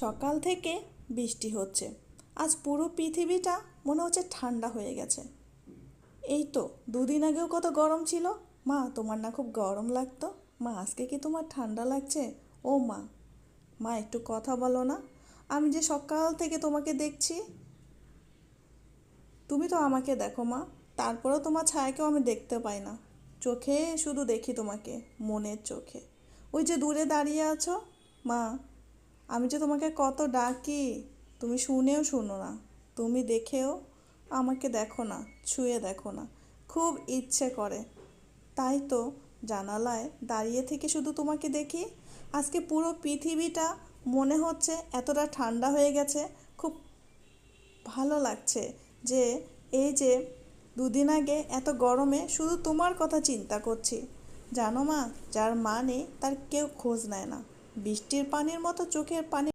সকাল থেকে বৃষ্টি হচ্ছে। আজ পুরো পৃথিবীটা মনে হচ্ছে ঠান্ডা হয়ে গেছে। এই তো, দুদিন আগেও কত গরম ছিল। মা, তোমার না খুব গরম লাগতো। মা, আজকে কি তোমার ঠান্ডা লাগছে? ও মা মা, একটু কথা বলো না। আমি যে সকাল থেকে তোমাকে দেখছি, তুমি তো আমাকে দেখো মা। তারপরেও তোমার ছায়াকেও আমি দেখতে পাই না। চোখে শুধু দেখি তোমাকে, মনের চোখে। ওই যে দূরে দাঁড়িয়ে আছো, মা আমি যে তোমাকে কত ডাকি, তুমি শুনেও শুনো না। তুমি দেখেও আমাকে দেখো না, ছুঁয়ে দেখো না। খুব ইচ্ছে করে। তাই তো জানালায় দাঁড়িয়ে থেকে শুধু তোমাকে দেখি। আজকে পুরো পৃথিবীটা মনে হচ্ছে এতটা ঠান্ডা হয়ে গেছে। খুব ভালো লাগছে যে এই যে দুদিন আগে এত গরমে শুধু তোমার কথা চিন্তা করছি। জানো মা, যার মা নেই, তার কেউ খোঁজ নেয় না। বৃষ্টির পানির মতো চোখের পানি